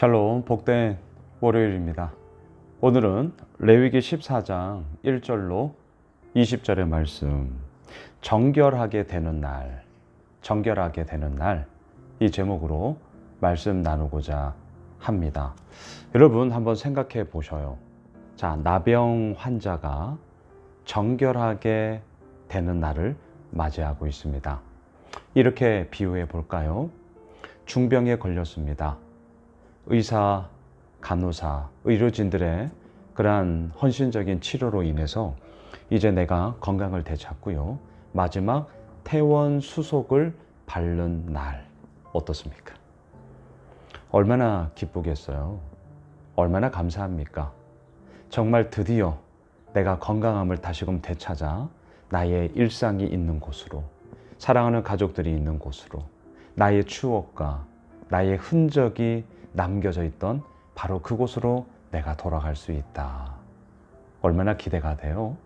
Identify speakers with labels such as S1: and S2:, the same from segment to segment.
S1: 샬롬 복된 월요일입니다. 오늘은 레위기 14장 1절로 20절의 말씀 정결하게 되는 날 정결하게 되는 날 이 제목으로 말씀 나누고자 합니다. 여러분 한번 생각해 보셔요. 자, 나병 환자가 정결하게 되는 날을 맞이하고 있습니다. 이렇게 비유해 볼까요? 중병에 걸렸습니다. 의사, 간호사, 의료진들의 그러한 헌신적인 치료로 인해서 이제 내가 건강을 되찾고요. 마지막 퇴원 수속을 바른 날 어떻습니까? 얼마나 기쁘겠어요. 얼마나 감사합니까? 정말 드디어 내가 건강함을 다시금 되찾아 나의 일상이 있는 곳으로 사랑하는 가족들이 있는 곳으로 나의 추억과 나의 흔적이 남겨져 있던 바로 그곳으로 내가 돌아갈 수 있다. 얼마나 기대가 돼요?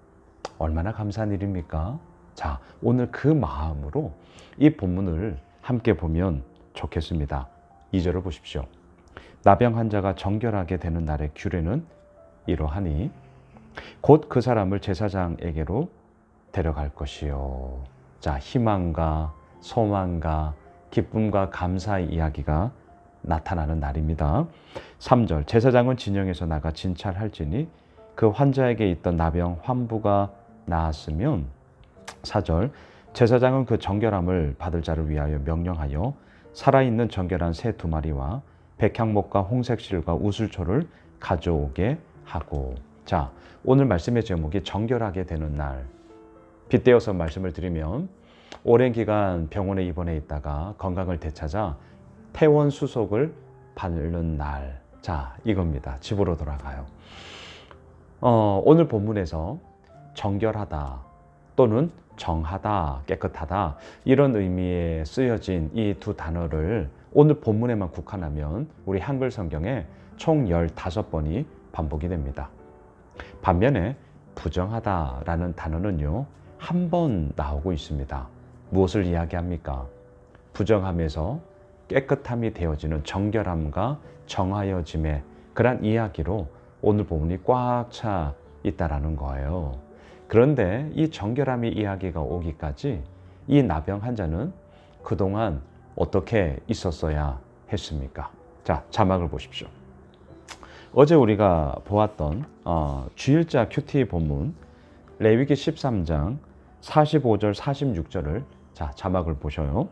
S1: 얼마나 감사한 일입니까? 자, 오늘 그 마음으로 이 본문을 함께 보면 좋겠습니다. 2절을 보십시오. 나병 환자가 정결하게 되는 날의 규례는 이러하니 곧 그 사람을 제사장에게로 데려갈 것이요. 자, 희망과 소망과 기쁨과 감사의 이야기가 나타나는 날입니다. 3절 제사장은 진영에서 나가 진찰할지니 그 환자에게 있던 나병 환부가 나았으면. 4절 제사장은 그 정결함을 받을 자를 위하여 명령하여 살아있는 정결한 새 두 마리와 백향목과 홍색실과 우슬초를 가져오게 하고. 자 오늘 말씀의 제목이 정결하게 되는 날. 빗대어서 말씀을 드리면 오랜 기간 병원에 입원해 있다가 건강을 되찾아 퇴원 수속을 받는 날. 자, 이겁니다. 집으로 돌아가요. 어, 오늘 본문에서 정결하다 또는 정하다, 깨끗하다 이런 의미에 쓰여진 이 두 단어를 오늘 본문에만 국한하면 우리 한글 성경에 총 15번이 반복이 됩니다. 반면에 부정하다라는 단어는요. 한 번 나오고 있습니다. 무엇을 이야기합니까? 부정함에서 깨끗함이 되어지는 정결함과 정하여짐의 그러한 이야기로 오늘 본문이 꽉 차 있다라는 거예요. 그런데 이 정결함의 이야기가 오기까지 이 나병 환자는 그동안 어떻게 있었어야 했습니까? 자, 자막을 보십시오. 어제 우리가 보았던 어, 주일자 큐티 본문 레위기 13장 45절 46절을 자, 자막을 보셔요.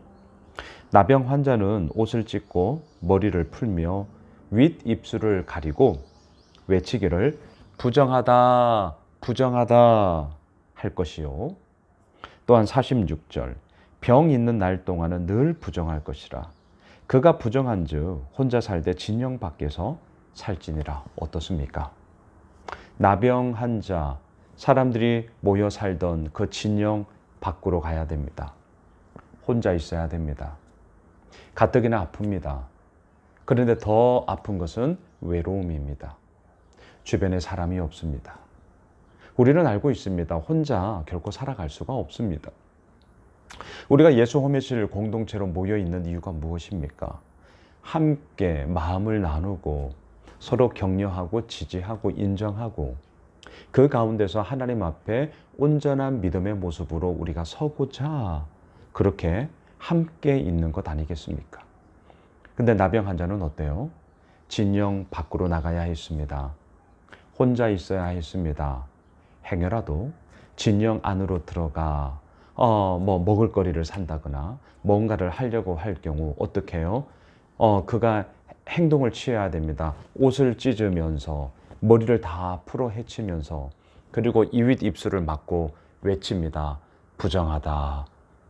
S1: 나병 환자는 옷을 찢고 머리를 풀며 윗 입술을 가리고 외치기를 부정하다 부정하다 할 것이요. 또한 46절 병 있는 날 동안은 늘 부정할 것이라. 그가 부정한 즉 혼자 살되 진영 밖에서 살지니라. 어떻습니까? 나병 환자 사람들이 모여 살던 그 진영 밖으로 가야 됩니다. 혼자 있어야 됩니다. 가뜩이나 아픕니다. 그런데 더 아픈 것은 외로움입니다. 주변에 사람이 없습니다. 우리는 알고 있습니다. 혼자 결코 살아갈 수가 없습니다. 우리가 예수 호메실 공동체로 모여 있는 이유가 무엇입니까? 함께 마음을 나누고 서로 격려하고 지지하고 인정하고 그 가운데서 하나님 앞에 온전한 믿음의 모습으로 우리가 서고자 그렇게 함께 있는 것 아니겠습니까? 근데 나병 환자는 어때요? 진영 밖으로 나가야 했습니다. 혼자 있어야 했습니다. 행여라도 진영 안으로 들어가 어, 뭐 먹을 거리를 산다거나 뭔가를 하려고 할 경우 어떻게 해요? 어, 그가 행동을 취해야 됩니다. 옷을 찢으면서 머리를 다 풀어 헤치면서 그리고 이윗 입술을 막고 외칩니다. 부정하다.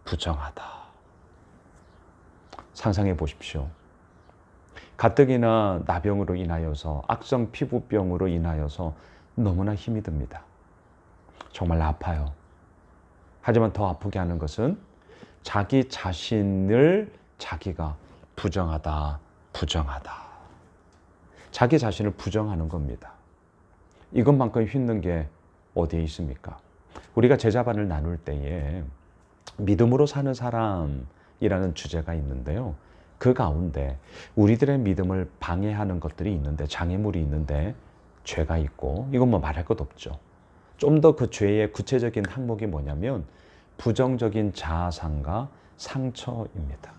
S1: 부정하다. 상상해 보십시오. 가뜩이나 나병으로 인하여서 악성 피부병으로 인하여서 너무나 힘이 듭니다. 정말 아파요. 하지만 더 아프게 하는 것은 자기 자신을 자기가 부정하다, 부정하다. 자기 자신을 부정하는 겁니다. 이것만큼 힘든 게 어디에 있습니까? 우리가 제자반을 나눌 때에 믿음으로 사는 사람 이라는 주제가 있는데요. 그 가운데 우리들의 믿음을 방해하는 것들이 있는데 장애물이 있는데 죄가 있고 이건 뭐 말할 것 없죠. 좀 더 그 죄의 구체적인 항목이 뭐냐면 부정적인 자아상과 상처입니다.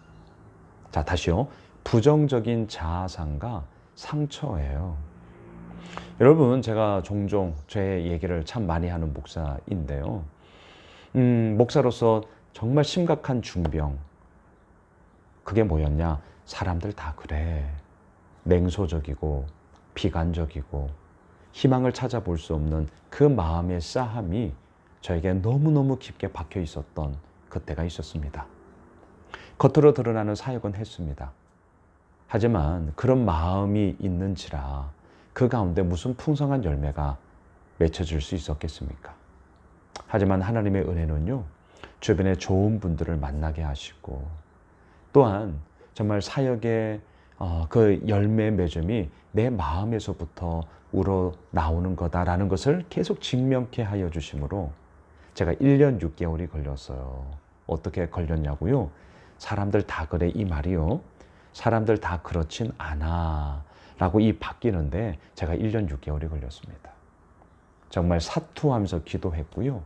S1: 자, 다시요. 부정적인 자아상과 상처예요. 여러분, 제가 종종 제 얘기를 참 많이 하는 목사인데요. 음, 목사로서 정말 심각한 중병. 그게 뭐였냐? 사람들 다 그래. 냉소적이고, 비관적이고, 희망을 찾아볼 수 없는 그 마음의 싸함이 저에게 너무너무 깊게 박혀 있었던 그때가 있었습니다. 겉으로 드러나는 사역은 했습니다. 하지만 그런 마음이 있는지라 그 가운데 무슨 풍성한 열매가 맺혀질 수 있었겠습니까? 하지만 하나님의 은혜는요, 주변에 좋은 분들을 만나게 하시고, 또한 정말 사역의 어, 그 열매 맺음이 내 마음에서부터 우러 나오는 거다라는 것을 계속 증명케 하여 주심으로 제가 1년 6개월이 걸렸어요. 어떻게 걸렸냐고요? 사람들 다 그래 이 말이요. 사람들 다 그렇진 않아. 라고 이 바뀌는데 제가 1년 6개월이 걸렸습니다. 정말 사투하면서 기도했고요.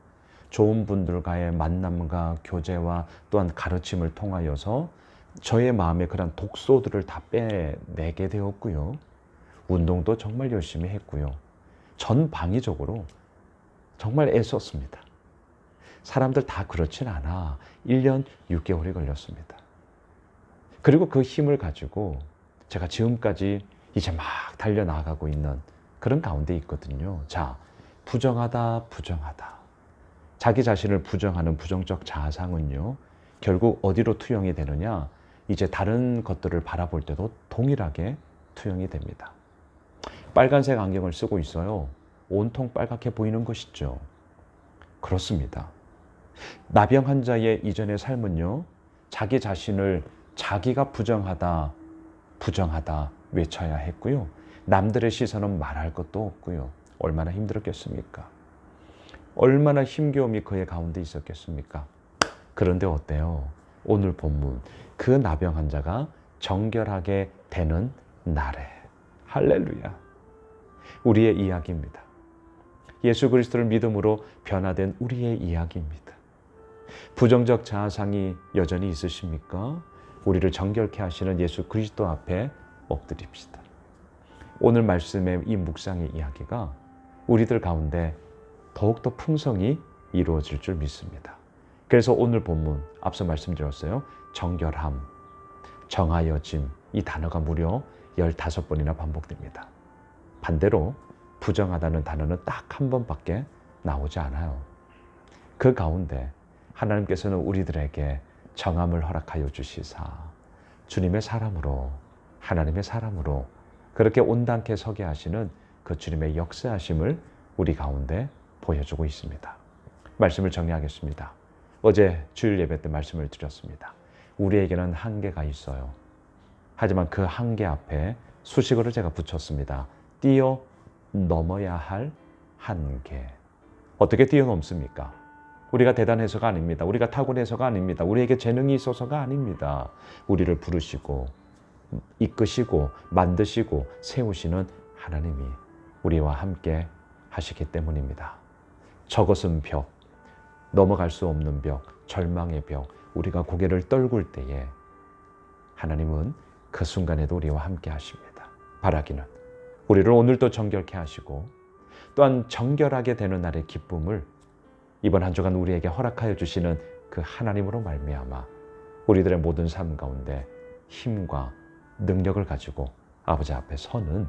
S1: 좋은 분들과의 만남과 교제와 또한 가르침을 통하여서 저의 마음에 그런 독소들을 다 빼내게 되었고요. 운동도 정말 열심히 했고요. 전방위적으로 정말 애썼습니다. 사람들 다 그렇진 않아. 1년 6개월이 걸렸습니다. 그리고 그 힘을 가지고 제가 지금까지 이제 막 달려나가고 있는 그런 가운데 있거든요. 자, 부정하다, 부정하다. 자기 자신을 부정하는 부정적 자아상은요, 결국 어디로 투영이 되느냐? 이제 다른 것들을 바라볼 때도 동일하게 투영이 됩니다. 빨간색 안경을 쓰고 있어요. 온통 빨갛게 보이는 것이죠. 그렇습니다. 나병 환자의 이전의 삶은요, 자기 자신을 자기가 부정하다, 부정하다 외쳐야 했고요. 남들의 시선은 말할 것도 없고요. 얼마나 힘들었겠습니까? 얼마나 힘겨움이 그의 가운데 있었겠습니까? 그런데 어때요? 오늘 본문 그 나병 환자가 정결하게 되는 날에 할렐루야. 우리의 이야기입니다. 예수 그리스도를 믿음으로 변화된 우리의 이야기입니다. 부정적 자아상이 여전히 있으십니까? 우리를 정결케 하시는 예수 그리스도 앞에 엎드립시다. 오늘 말씀의 이 묵상의 이야기가 우리들 가운데 더욱더 풍성히 이루어질 줄 믿습니다. 그래서 오늘 본문 앞서 말씀드렸어요. 정결함, 정하여짐 이 단어가 무려 15번이나 반복됩니다. 반대로 부정하다는 단어는 딱 한 번밖에 나오지 않아요. 그 가운데 하나님께서는 우리들에게 정함을 허락하여 주시사 주님의 사람으로 하나님의 사람으로 그렇게 온당케 서게 하시는 그 주님의 역사하심을 우리 가운데 보여주고 있습니다. 말씀을 정리하겠습니다. 어제 주일 예배 때 말씀을 드렸습니다. 우리에게는 한계가 있어요. 하지만 그 한계 앞에 수식어를 제가 붙였습니다. 뛰어 넘어야 할 한계. 어떻게 뛰어넘습니까? 우리가 대단해서가 아닙니다. 우리가 타고내서가 아닙니다. 우리에게 재능이 있어서가 아닙니다. 우리를 부르시고 이끄시고 만드시고 세우시는 하나님이 우리와 함께 하시기 때문입니다. 저것은 벽, 넘어갈 수 없는 벽, 절망의 벽, 우리가 고개를 떨굴 때에 하나님은 그 순간에도 우리와 함께 하십니다. 바라기는 우리를 오늘도 정결케 하시고 또한 정결하게 되는 날의 기쁨을 이번 한 주간 우리에게 허락하여 주시는 그 하나님으로 말미암아 우리들의 모든 삶 가운데 힘과 능력을 가지고 아버지 앞에 서는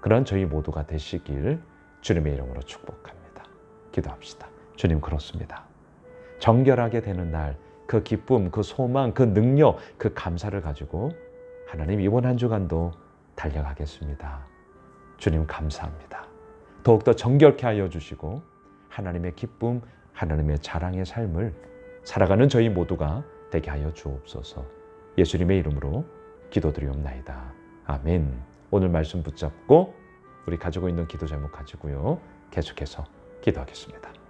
S1: 그런 저희 모두가 되시길 주님의 이름으로 축복합니다. 기도합시다. 주님 그렇습니다. 정결하게 되는 날 그 기쁨, 그 소망, 그 능력, 그 감사를 가지고 하나님 이번 한 주간도 달려가겠습니다. 주님 감사합니다. 더욱더 정결케 하여 주시고 하나님의 기쁨, 하나님의 자랑의 삶을 살아가는 저희 모두가 되게 하여 주옵소서. 예수님의 이름으로 기도드리옵나이다. 아멘. 오늘 말씀 붙잡고 우리 가지고 있는 기도 제목 가지고요. 계속해서 기도하겠습니다.